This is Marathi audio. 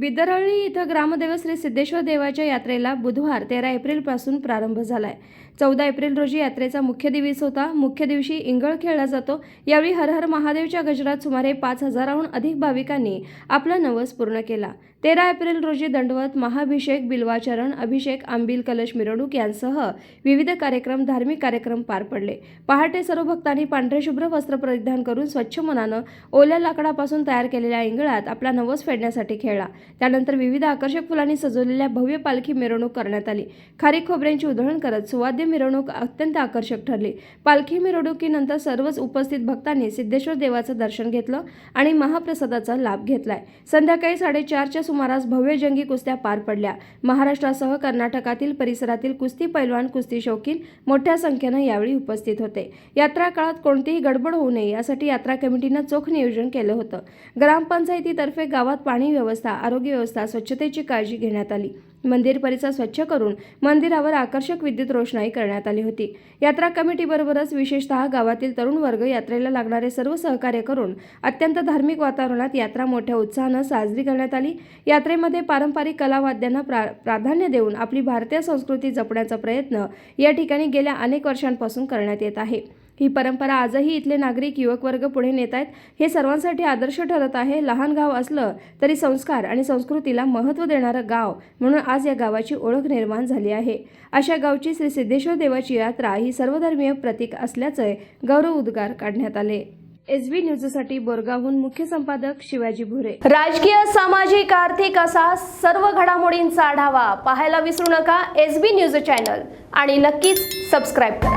बिदरळी इथं ग्रामदेव श्री सिद्धेश्वर देवाच्या यात्रेला बुधवार तेरा एप्रिलपासून प्रारंभ झाला आहे चौदा एप्रिल रोजी यात्रेचा मुख्य दिवस होता. मुख्य दिवशी इंगळ खेळला जातो. यावेळी हर हर महादेवच्या गजरात सुमारे पाच हजाराहून अधिक भाविकांनी आपला नवस पूर्ण केला. तेरा एप्रिल रोजी दंडवत महाभिषेक बिल्वाचरण अभिषेक आंबील कलश मिरवणूक यांसह विविध कार्यक्रम धार्मिक कार्यक्रम पार पडले. पहाटे सर्व भक्तांनी पांढरे शुभ्र वस्त्र परिधान करून स्वच्छ मनानं ओल्या लाकडापासून तयार केलेल्या इंगळात आपला नवस फेडण्यासाठी खेळला. त्यानंतर विविध आकर्षक फुलांनी सजवलेल्या भव्य पालखी मिरवणूक करण्यात आली. खारी खोबऱ्यांची उधळण करत सुवाद्य मिरवणूक अत्यंत आकर्षक ठरली. पालखी मिरवणुकीनंतर सर्वच उपस्थित भक्तांनी सिद्धेश्वर देवाचं दर्शन घेतलं आणि महाप्रसादाचा लाभ घेतलाय. संध्याकाळी साडेचारच्या सुमारास भव्य जंगी कुस्त्या पार पडल्या. महाराष्ट्रासह कर्नाटकातील परिसरातील कुस्ती पैलवान कुस्ती शौकीन मोठ्या संख्येनं यावेळी उपस्थित होते. यात्रा काळात कोणतीही गडबड होऊ नये यासाठी यात्रा कमिटीनं चोख नियोजन केलं होतं. ग्रामपंचायतीतर्फे गावात पाणी व्यवस्था आरोग्य व्यवस्था स्वच्छतेची काळजी घेण्यात आली. मंदिर परिसर स्वच्छ करून मंदिरावर आकर्षक विद्युत रोषणाई करण्यात आली होती. यात्रा कमिटीबरोबरच विशेषतः गावातील तरुण वर्ग यात्रेला लागणारे सर्व सहकार्य करून अत्यंत धार्मिक वातावरणात यात्रा मोठ्या उत्साहानं साजरी करण्यात आली. यात्रेमध्ये पारंपरिक कलावाद्यांना प्रा प्राधान्य देऊन आपली भारतीय संस्कृती जपण्याचा प्रयत्न या ठिकाणी गेल्या अनेक वर्षांपासून करण्यात येत आहे. ही परंपरा आजही इथले नागरिक युवक वर्ग पुढे नेत आहेत. हे सर्वांसाठी आदर्श ठरत आहे. लहान गाव असलं तरी संस्कार आणि संस्कृतीला महत्त्व देणारं गाव म्हणून आज या गावाची ओळख निर्माण झाली आहे. अशा गावची श्री सिद्धेश्वर देवाची यात्रा ही सर्वधर्मीय प्रतीक असल्याचे गौरव उद्गार काढण्यात आले. एस बी न्यूजसाठी बोरगावहून मुख्य संपादक शिवाजी भुरे. राजकीय सामाजिक आर्थिक असा सर्व घडामोडींचा आढावा पाहायला विसरू नका एस बी न्यूज चॅनल. आणि नक्कीच सबस्क्राईब करा.